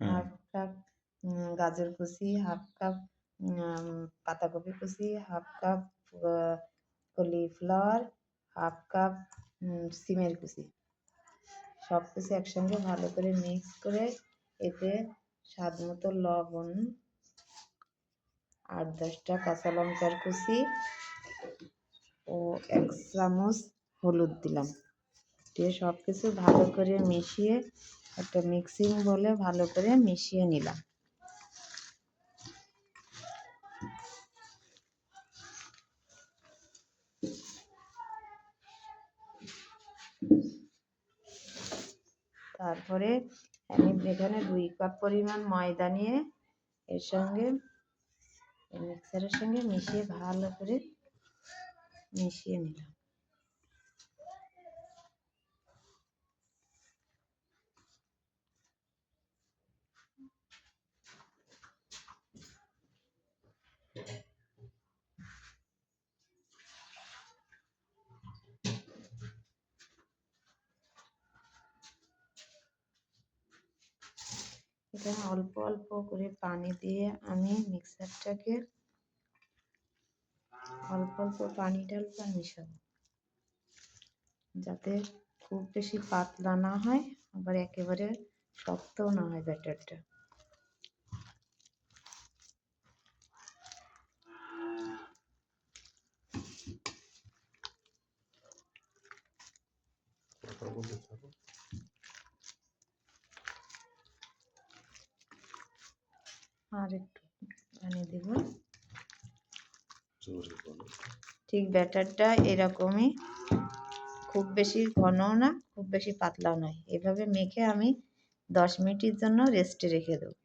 হ্যাঁ। Half cup গাজর কুচি, হাফ কাপ পাতাকপি কুচি, half cup cauliflower, half cup সিমের কুচি। সব কিছু একসঙ্গে ভালো করে মিক্স করে এতে স্বাদ মতো লবণ, আট দশটা কাঁচা লঙ্কার কুচি ও এক চামচ হলুদ দিলাম। দিয়ে সব কিছু ভালো করে মিশিয়ে একটা মিক্সিং বলে ভালো করে মিশিয়ে নিলাম। তারপরে আমি এখানে দুই কাপ পরিমাণ ময়দা নিয়ে এর সঙ্গে, মিক্সারের সঙ্গে মিশিয়ে ভালো করে মিশিয়ে নিলাম। এখানে অল্প অল্প করে পানি দিয়ে আমি মিক্সারটাকে অল্প অল্প পানি ঢালবো আর যাতে খুব বেশি পাতলা না হয়, আবার একেবারে শক্তও না হয় ব্যাটারটা। আর একটু পানি দেব। ঠিক ব্যাটারটা এরকমই খুব বেশি ঘনও না খুব বেশি পাতলাও নয়। এভাবে মেখে আমি দশ মিনিটের জন্য রেস্টে রেখে দেবো।